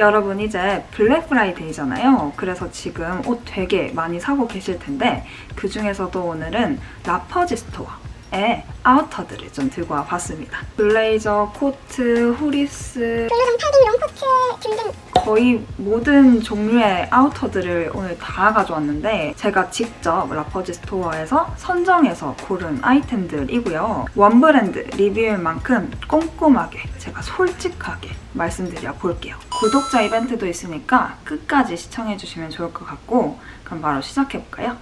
여러분 이제 블랙 프라이데이잖아요. 그래서 지금 옷 되게 많이 사고 계실 텐데 그 중에서도 오늘은 라퍼지 스토어의 아우터들을 좀 들고 와봤습니다. 블레이저, 코트, 후리스 블루정, 패딩, 롱코트 등등 거의 모든 종류의 아우터들을 오늘 다 가져왔는데 제가 직접 라퍼지 스토어에서 선정해서 고른 아이템들이고요. 원 브랜드 리뷰일 만큼 꼼꼼하게 제가 솔직하게 말씀드려 볼게요. 구독자 이벤트도 있으니까 끝까지 시청해주시면 좋을 것 같고 그럼 바로 시작해볼까요?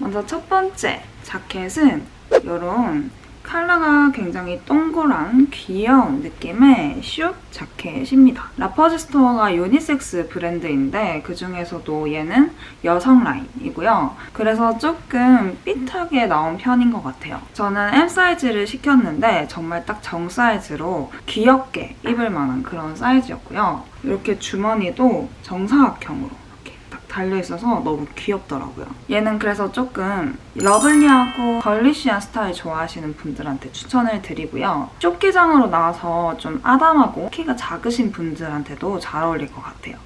먼저 첫 번째 자켓은 이런 컬러가 굉장히 동그란 귀여운 느낌의 슛 자켓입니다. 라퍼즈 스토어가 유니섹스 브랜드인데 그 중에서도 얘는 여성 라인이고요. 그래서 조금 핏하게 나온 편인 것 같아요. 저는 M 사이즈를 시켰는데 정말 딱 정 사이즈로 귀엽게 입을 만한 그런 사이즈였고요. 이렇게 주머니도 정사각형으로 달려있어서 너무 귀엽더라고요. 얘는 그래서 조금 러블리하고 걸리시한 스타일 좋아하시는 분들한테 추천을 드리고요. 쇼기장으로 나와서 좀 아담하고 키가 작으신 분들한테도 잘 어울릴 것 같아요.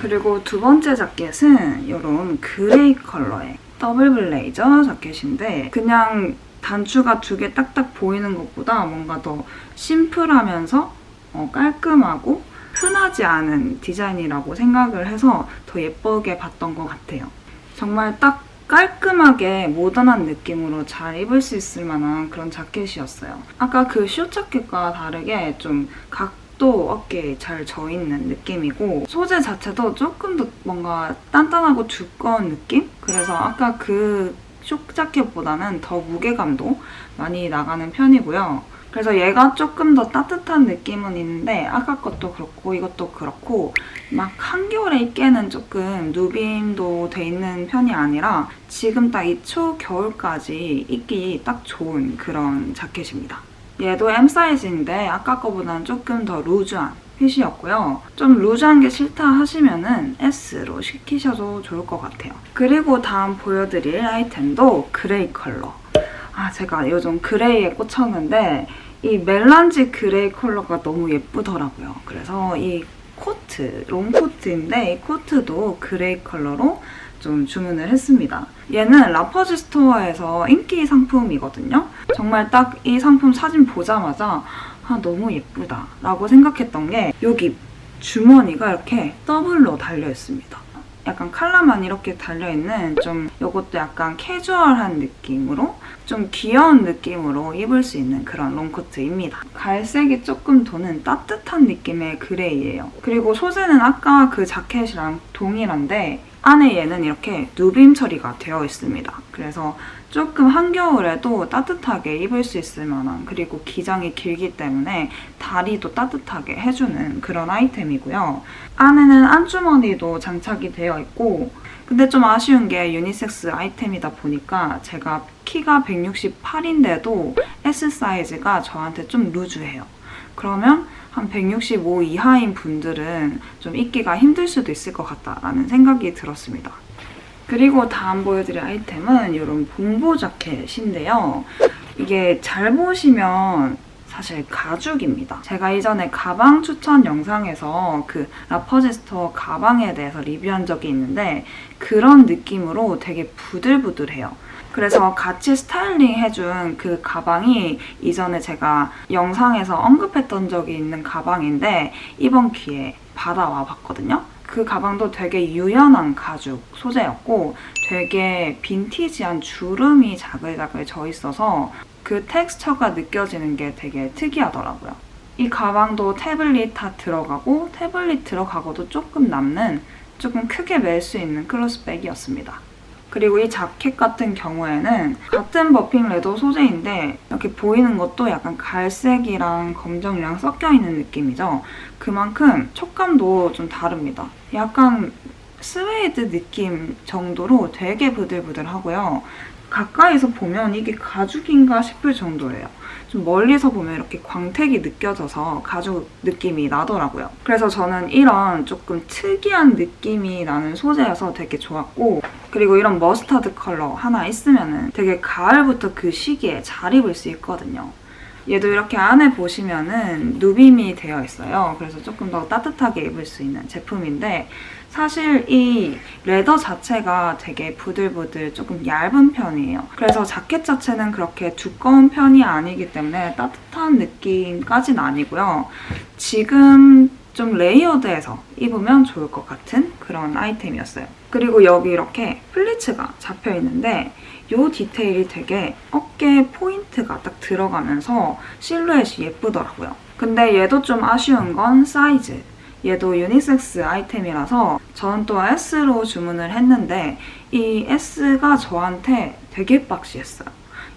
그리고 두 번째 자켓은 이런 그레이 컬러의 더블 블레이저 자켓인데 그냥 단추가 두 개 딱딱 보이는 것보다 뭔가 더 심플하면서 어, 깔끔하고 흔하지 않은 디자인이라고 생각을 해서 더 예쁘게 봤던 것 같아요. 정말 딱 깔끔하게 모던한 느낌으로 잘 입을 수 있을 만한 그런 자켓이었어요. 아까 그숏 자켓과 다르게 좀 각도 어깨에 잘 져있는 느낌이고 소재 자체도 조금 더 뭔가 단단하고 두꺼운 느낌? 그래서 아까 그숏 자켓보다는 더 무게감도 많이 나가는 편이고요. 그래서 얘가 조금 더 따뜻한 느낌은 있는데 아까 것도 그렇고 이것도 그렇고 막 한겨울에 입기에는 조금 누빔도 돼 있는 편이 아니라 지금 딱 이 초 겨울까지 입기 딱 좋은 그런 자켓입니다. 얘도 M 사이즈인데 아까 거보다는 조금 더 루즈한 핏이었고요. 좀 루즈한 게 싫다 하시면은 S로 시키셔도 좋을 것 같아요. 그리고 다음 보여드릴 아이템도 그레이 컬러. 아, 제가 요즘 그레이에 꽂혔는데 이 멜란지 그레이 컬러가 너무 예쁘더라고요. 그래서 이 코트, 롱코트인데 이 코트도 그레이 컬러로 좀 주문을 했습니다. 얘는 라퍼지 스토어에서 인기 상품이거든요. 정말 딱 이 상품 사진 보자마자 아, 너무 예쁘다 라고 생각했던 게 여기 주머니가 이렇게 더블로 달려 있습니다. 약간 컬러만 이렇게 달려있는 좀 이것도 약간 캐주얼한 느낌으로 좀 귀여운 느낌으로 입을 수 있는 그런 롱코트입니다. 갈색이 조금 도는 따뜻한 느낌의 그레이예요. 그리고 소재는 아까 그 자켓이랑 동일한데 안에 얘는 이렇게 누빔 처리가 되어 있습니다. 그래서 조금 한겨울에도 따뜻하게 입을 수 있을 만한 그리고 기장이 길기 때문에 다리도 따뜻하게 해주는 그런 아이템이고요. 안에는 안주머니도 장착이 되어 있고 근데 좀 아쉬운 게 유니섹스 아이템이다 보니까 제가 키가 168인데도 S 사이즈가 저한테 좀 루즈해요. 그러면 한 165 이하인 분들은 좀 입기가 힘들 수도 있을 것 같다라는 생각이 들었습니다. 그리고 다음 보여드릴 아이템은 이런 봉보 자켓인데요. 이게 잘 보시면 사실 가죽입니다. 제가 이전에 가방 추천 영상에서 그 라퍼지 스토어 가방에 대해서 리뷰한 적이 있는데 그런 느낌으로 되게 부들부들해요. 그래서 같이 스타일링 해준 그 가방이 이전에 제가 영상에서 언급했던 적이 있는 가방인데 이번 기회에 받아와 봤거든요. 그 가방도 되게 유연한 가죽 소재였고 되게 빈티지한 주름이 자글자글 져 있어서 그 텍스처가 느껴지는 게 되게 특이하더라고요. 이 가방도 태블릿 다 들어가고 태블릿 들어가고도 조금 남는 조금 크게 멜 수 있는 클로스백이었습니다. 그리고 이 자켓 같은 경우에는 같은 버핑 레더 소재인데 이렇게 보이는 것도 약간 갈색이랑 검정이랑 섞여 있는 느낌이죠. 그만큼 촉감도 좀 다릅니다. 약간 스웨이드 느낌 정도로 되게 부들부들하고요. 가까이서 보면 이게 가죽인가 싶을 정도예요. 좀 멀리서 보면 이렇게 광택이 느껴져서 가죽 느낌이 나더라고요. 그래서 저는 이런 조금 특이한 느낌이 나는 소재여서 되게 좋았고 그리고 이런 머스타드 컬러 하나 있으면 되게 가을부터 그 시기에 잘 입을 수 있거든요. 얘도 이렇게 안에 보시면은 누빔이 되어 있어요. 그래서 조금 더 따뜻하게 입을 수 있는 제품인데 사실 이 레더 자체가 되게 부들부들 조금 얇은 편이에요. 그래서 자켓 자체는 그렇게 두꺼운 편이 아니기 때문에 따뜻한 느낌까지는 아니고요. 지금 좀 레이어드해서 입으면 좋을 것 같은 그런 아이템이었어요. 그리고 여기 이렇게 플리츠가 잡혀 있는데 이 디테일이 되게 어깨 포인트가 딱 들어가면서 실루엣이 예쁘더라고요. 근데 얘도 좀 아쉬운 건 사이즈. 얘도 유니섹스 아이템이라서 저는 또 S로 주문을 했는데 이 S가 저한테 되게 박시했어요.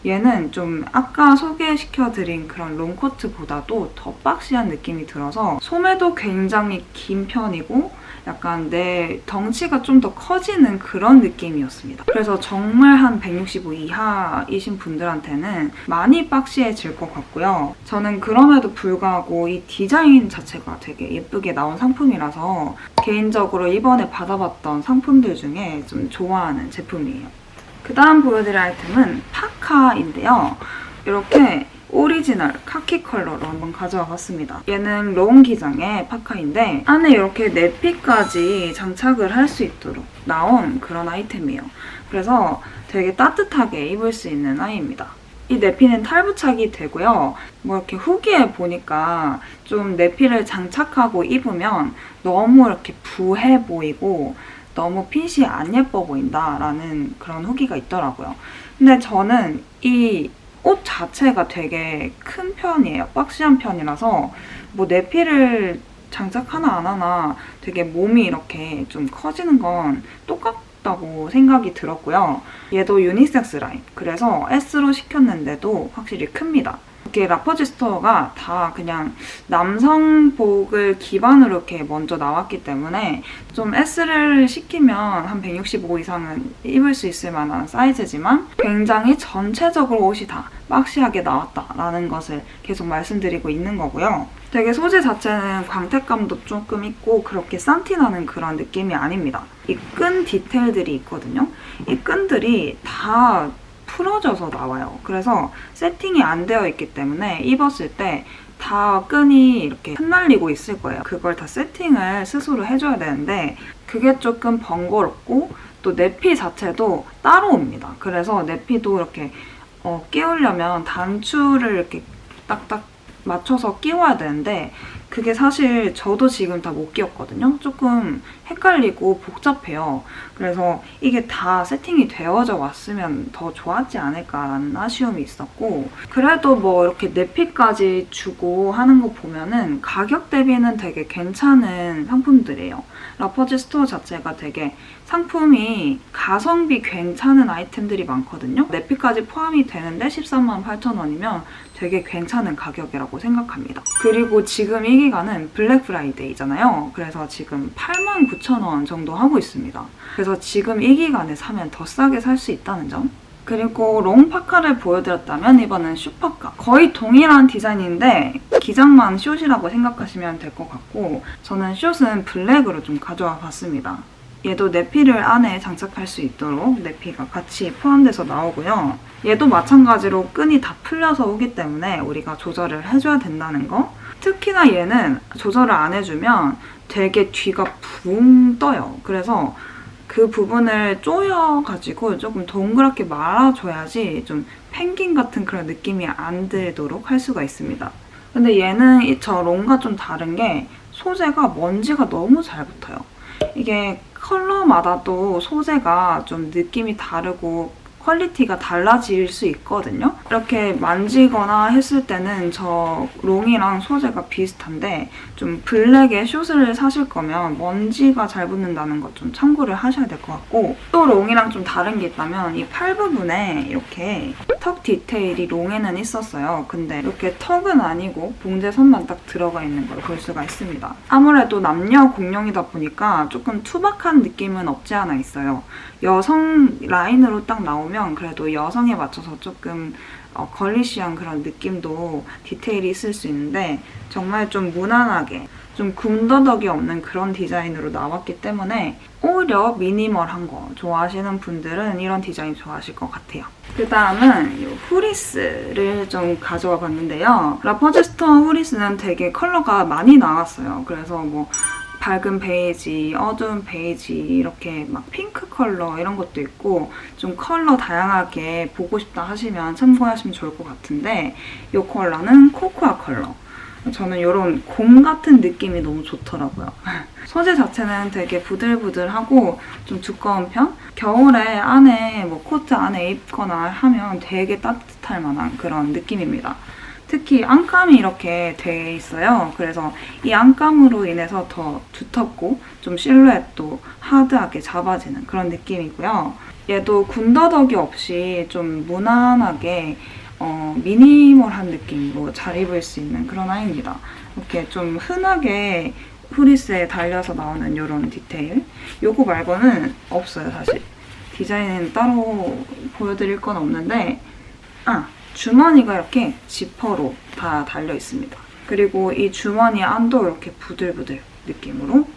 얘는 좀 아까 소개시켜드린 그런 롱코트보다도 더 박시한 느낌이 들어서 소매도 굉장히 긴 편이고 약간 내 덩치가 좀 더 커지는 그런 느낌이었습니다. 그래서 정말 한 165 이하이신 분들한테는 많이 박시해질 것 같고요. 저는 그럼에도 불구하고 이 디자인 자체가 되게 예쁘게 나온 상품이라서 개인적으로 이번에 받아봤던 상품들 중에 좀 좋아하는 제품이에요. 그 다음 보여드릴 아이템은 파카인데요. 이렇게 오리지널 카키 컬러로 한번 가져와 봤습니다. 얘는 롱 기장의 파카인데 안에 이렇게 내피까지 장착을 할 수 있도록 나온 그런 아이템이에요. 그래서 되게 따뜻하게 입을 수 있는 아이입니다. 이 내피는 탈부착이 되고요. 뭐 이렇게 후기에 보니까 좀 내피를 장착하고 입으면 너무 이렇게 부해 보이고 너무 핏이 안 예뻐 보인다라는 그런 후기가 있더라고요. 근데 저는 이 옷 자체가 되게 큰 편이에요. 박시한 편이라서 뭐 내피를 장착하나 안 하나 되게 몸이 이렇게 좀 커지는 건 똑같다고 생각이 들었고요. 얘도 유니섹스 라인. 그래서 S로 시켰는데도 확실히 큽니다. 이렇게 라퍼지 스토어가 다 그냥 남성복을 기반으로 이렇게 먼저 나왔기 때문에 좀 S를 시키면 한 165 이상은 입을 수 있을 만한 사이즈지만 굉장히 전체적으로 옷이 다 박시하게 나왔다라는 것을 계속 말씀드리고 있는 거고요. 되게 소재 자체는 광택감도 조금 있고 그렇게 산티나는 그런 느낌이 아닙니다. 이 끈 디테일들이 있거든요. 이 끈들이 다 풀어져서 나와요. 그래서 세팅이 안 되어 있기 때문에 입었을 때 다 끈이 이렇게 흩날리고 있을 거예요. 그걸 다 세팅을 스스로 해줘야 되는데 그게 조금 번거롭고 또 내피 자체도 따로 옵니다. 그래서 내피도 이렇게 어, 끼우려면 단추를 이렇게 딱딱 맞춰서 끼워야 되는데 그게 사실 저도 지금 다 못 끼웠거든요. 조금 헷갈리고 복잡해요. 그래서 이게 다 세팅이 되어져 왔으면 더 좋았지 않을까라는 아쉬움이 있었고 그래도 뭐 이렇게 내피까지 주고 하는 거 보면은 가격 대비는 되게 괜찮은 상품들이에요. 라퍼지 스토어 자체가 되게 상품이 가성비 괜찮은 아이템들이 많거든요. 내피까지 포함이 되는데 13만 8천 원이면 되게 괜찮은 가격이라고 생각합니다. 그리고 지금 이 기간은 블랙 프라이데이잖아요. 그래서 지금 8만 9천 원 정도 하고 있습니다. 그래서 지금 이 기간에 사면 더 싸게 살 수 있다는 점. 그리고 롱파카를 보여드렸다면 이번엔 슈파카. 거의 동일한 디자인인데 기장만 숏이라고 생각하시면 될 것 같고 저는 숏은 블랙으로 좀 가져와 봤습니다. 얘도 내피를 안에 장착할 수 있도록 내피가 같이 포함돼서 나오고요. 얘도 마찬가지로 끈이 다 풀려서 오기 때문에 우리가 조절을 해줘야 된다는 거. 특히나 얘는 조절을 안 해주면 되게 뒤가 붕 떠요. 그래서 그 부분을 쪼여가지고 조금 동그랗게 말아줘야지 좀 펭귄 같은 그런 느낌이 안 들도록 할 수가 있습니다. 근데 얘는 이저 롱과 좀 다른 게 소재가 먼지가 너무 잘 붙어요. 이게 컬러마다도 소재가 좀 느낌이 다르고 퀄리티가 달라질 수 있거든요. 이렇게 만지거나 했을 때는 저 롱이랑 소재가 비슷한데 좀 블랙의 숏을 사실 거면 먼지가 잘 붙는다는 것 좀 참고를 하셔야 될 것 같고 또 롱이랑 좀 다른 게 있다면 이 팔 부분에 이렇게 턱 디테일이 롱에는 있었어요. 근데 이렇게 턱은 아니고 봉제선만 딱 들어가 있는 걸 볼 수가 있습니다. 아무래도 남녀 공룡이다 보니까 조금 투박한 느낌은 없지 않아 있어요. 여성 라인으로 딱 나오면 그래도 여성에 맞춰서 조금 어, 걸리시한 그런 느낌도 디테일이 있을 수 있는데 정말 좀 무난하게 좀 군더더기 없는 그런 디자인으로 나왔기 때문에 오히려 미니멀한 거 좋아하시는 분들은 이런 디자인 좋아하실 것 같아요. 그 다음은 이 후리스를 좀 가져와 봤는데요. 라퍼즈 스토어 후리스는 되게 컬러가 많이 나왔어요. 그래서 뭐 밝은 베이지, 어두운 베이지 이렇게 막 핑크 컬러 이런 것도 있고 좀 컬러 다양하게 보고 싶다 하시면 참고하시면 좋을 것 같은데 이 컬러는 코코아 컬러. 저는 이런 곰 같은 느낌이 너무 좋더라고요. 소재 자체는 되게 부들부들하고 좀 두꺼운 편? 겨울에 안에 뭐 코트 안에 입거나 하면 되게 따뜻할 만한 그런 느낌입니다. 특히 안감이 이렇게 돼 있어요. 그래서 이 안감으로 인해서 더 두텁고 좀 실루엣도 하드하게 잡아지는 그런 느낌이고요. 얘도 군더더기 없이 좀 무난하게 어, 미니멀한 느낌으로 잘 입을 수 있는 그런 아이입니다. 이렇게 좀 흔하게 후리스에 달려서 나오는 이런 디테일. 요거 말고는 없어요, 사실. 디자인은 따로 보여드릴 건 없는데, 아, 주머니가 이렇게 지퍼로 다 달려 있습니다. 그리고 이 주머니 안도 이렇게 부들부들 느낌으로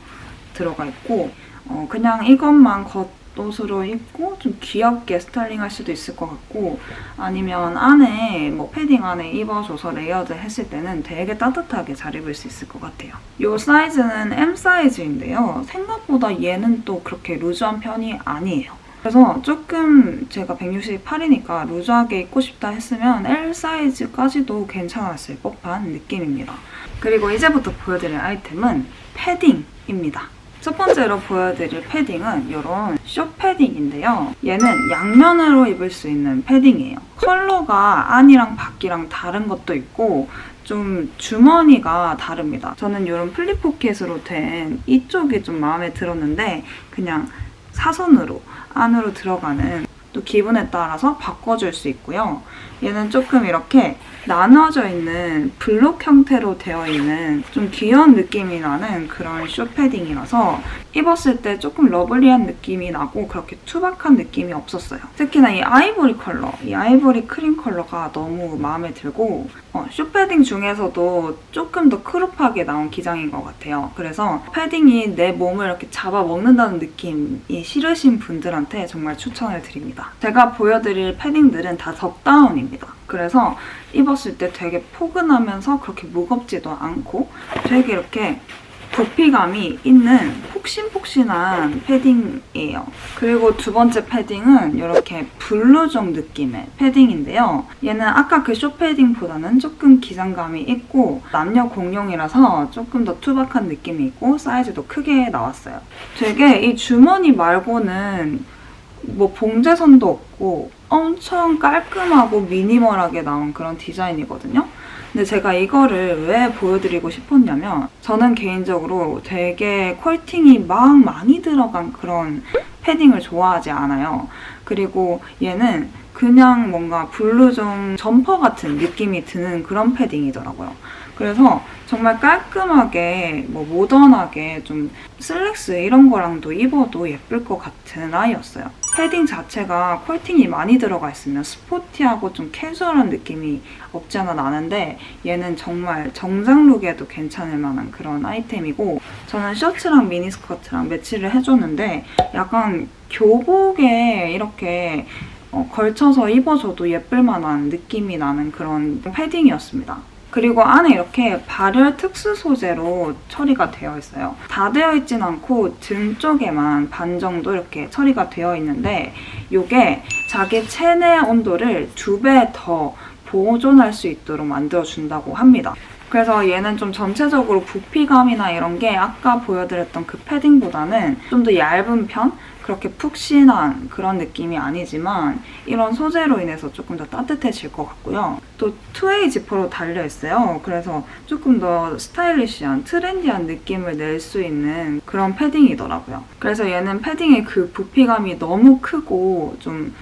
들어가 있고, 어, 그냥 이것만 겉옷으로 입고 좀 귀엽게 스타일링 할 수도 있을 것 같고, 아니면 안에 뭐 패딩 안에 입어줘서 레이어드 했을 때는 되게 따뜻하게 잘 입을 수 있을 것 같아요. 이 사이즈는 M 사이즈인데요. 생각보다 얘는 또 그렇게 루즈한 편이 아니에요. 그래서 조금 제가 168이니까 루즈하게 입고 싶다 했으면 L 사이즈까지도 괜찮았을 법한 느낌입니다. 그리고 이제부터 보여드릴 아이템은 패딩입니다. 첫 번째로 보여드릴 패딩은 이런 쇼 패딩인데요. 얘는 양면으로 입을 수 있는 패딩이에요. 컬러가 안이랑 밖이랑 다른 것도 있고 좀 주머니가 다릅니다. 저는 이런 플립 포켓으로 된 이쪽이 좀 마음에 들었는데 그냥 사선으로 안으로 들어가는 또 기분에 따라서 바꿔줄 수 있고요. 얘는 조금 이렇게 나눠져 있는 블록 형태로 되어 있는 좀 귀여운 느낌이 나는 그런 쇼 패딩이라서 입었을 때 조금 러블리한 느낌이 나고 그렇게 투박한 느낌이 없었어요. 특히나 이 아이보리 컬러, 이 아이보리 크림 컬러가 너무 마음에 들고 어, 쇼 패딩 중에서도 조금 더 크롭하게 나온 기장인 것 같아요. 그래서 패딩이 내 몸을 이렇게 잡아 먹는다는 느낌이 싫으신 분들한테 정말 추천을 드립니다. 제가 보여드릴 패딩들은 다 덕다운입니다. 그래서 입었을 때 되게 포근하면서 그렇게 무겁지도 않고 되게 이렇게 부피감이 있는 폭신폭신한 패딩이에요. 그리고 두 번째 패딩은 이렇게 블루종 느낌의 패딩인데요. 얘는 아까 그 쇼 패딩보다는 조금 기장감이 있고 남녀 공용이라서 조금 더 투박한 느낌이 있고 사이즈도 크게 나왔어요. 되게 이 주머니 말고는 뭐 봉제선도 없고 엄청 깔끔하고 미니멀하게 나온 그런 디자인이거든요. 근데 제가 이거를 왜 보여드리고 싶었냐면 저는 개인적으로 되게 퀄팅이 막 많이 들어간 그런 패딩을 좋아하지 않아요. 그리고 얘는 그냥 뭔가 블루종 점퍼 같은 느낌이 드는 그런 패딩이더라고요. 그래서 정말 깔끔하게 뭐 모던하게 좀 슬랙스 이런 거랑도 입어도 예쁠 것 같은 아이였어요. 패딩 자체가 퀄팅이 많이 들어가 있으면 스포티하고 좀 캐주얼한 느낌이 없지 않아 나는데 얘는 정말 정장 룩에도 괜찮을 만한 그런 아이템이고 저는 셔츠랑 미니스커트랑 매치를 해줬는데 약간 교복에 이렇게 어, 걸쳐서 입어줘도 예쁠 만한 느낌이 나는 그런 패딩이었습니다. 그리고 안에 이렇게 발열 특수 소재로 처리가 되어 있어요. 다 되어 있진 않고 등 쪽에만 반 정도 이렇게 처리가 되어 있는데 이게 자기 체내 온도를 두 배 더 보존할 수 있도록 만들어준다고 합니다. 그래서 얘는 좀 전체적으로 부피감이나 이런 게 아까 보여드렸던 그 패딩보다는 좀 더 얇은 편? 그렇게 푹신한 그런 느낌이 아니지만 이런 소재로 인해서 조금 더 따뜻해질 것 같고요. 또 투웨이 지퍼로 달려 있어요. 그래서 조금 더 스타일리시한 트렌디한 느낌을 낼 수 있는 그런 패딩이더라고요. 그래서 얘는 패딩의 그 부피감이 너무 크고 좀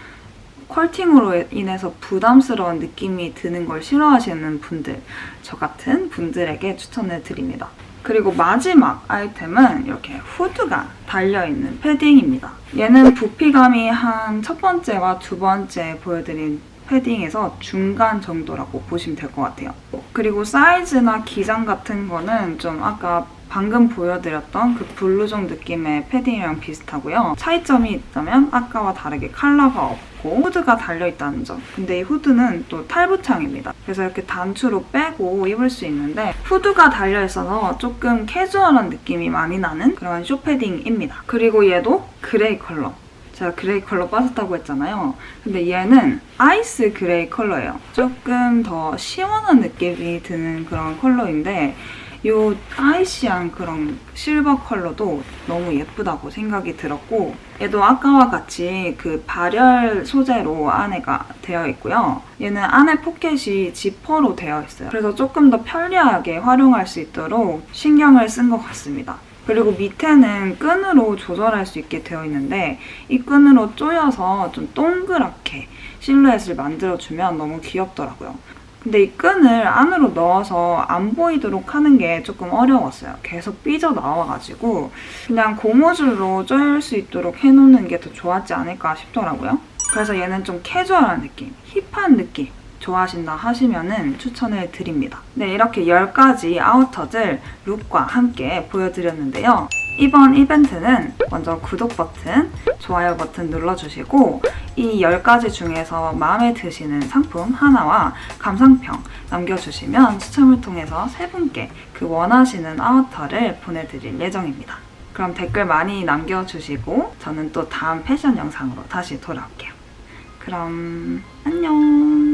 퀄팅으로 인해서 부담스러운 느낌이 드는 걸 싫어하시는 분들, 저 같은 분들에게 추천을 드립니다. 그리고 마지막 아이템은 이렇게 후드가 달려있는 패딩입니다. 얘는 부피감이 한 첫 번째와 두 번째 보여드린 패딩에서 중간 정도라고 보시면 될 것 같아요. 그리고 사이즈나 기장 같은 거는 좀 아까 방금 보여드렸던 그 블루종 느낌의 패딩이랑 비슷하고요. 차이점이 있다면 아까와 다르게 컬러가 없고 후드가 달려있다는 점. 근데 이 후드는 또 탈부착입니다. 그래서 이렇게 단추로 빼고 입을 수 있는데 후드가 달려있어서 조금 캐주얼한 느낌이 많이 나는 그런 쇼패딩입니다. 그리고 얘도 그레이 컬러. 제가 그레이 컬러 빠졌다고 했잖아요. 근데 얘는 아이스 그레이 컬러예요. 조금 더 시원한 느낌이 드는 그런 컬러인데 이 아이시한 그런 실버 컬러도 너무 예쁘다고 생각이 들었고 얘도 아까와 같이 그 발열 소재로 안에가 되어 있고요. 얘는 안에 포켓이 지퍼로 되어 있어요. 그래서 조금 더 편리하게 활용할 수 있도록 신경을 쓴 것 같습니다. 그리고 밑에는 끈으로 조절할 수 있게 되어 있는데 이 끈으로 조여서 좀 동그랗게 실루엣을 만들어주면 너무 귀엽더라고요. 근데 이 끈을 안으로 넣어서 안 보이도록 하는 게 조금 어려웠어요. 계속 삐져 나와가지고 그냥 고무줄로 조일 수 있도록 해놓는 게 더 좋았지 않을까 싶더라고요. 그래서 얘는 좀 캐주얼한 느낌, 힙한 느낌 좋아하신다 하시면은 추천을 드립니다. 네, 이렇게 10가지 아우터들 룩과 함께 보여드렸는데요. 이번 이벤트는 먼저 구독 버튼, 좋아요 버튼 눌러주시고 이 10가지 중에서 마음에 드시는 상품 하나와 감상평 남겨주시면 추첨을 통해서 세 분께 그 원하시는 아우터를 보내드릴 예정입니다. 그럼 댓글 많이 남겨주시고 저는 또 다음 패션 영상으로 다시 돌아올게요. 그럼 안녕!